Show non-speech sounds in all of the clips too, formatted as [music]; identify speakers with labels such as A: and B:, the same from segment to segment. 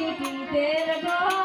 A: যে পিতের গো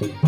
A: Thank [laughs] you.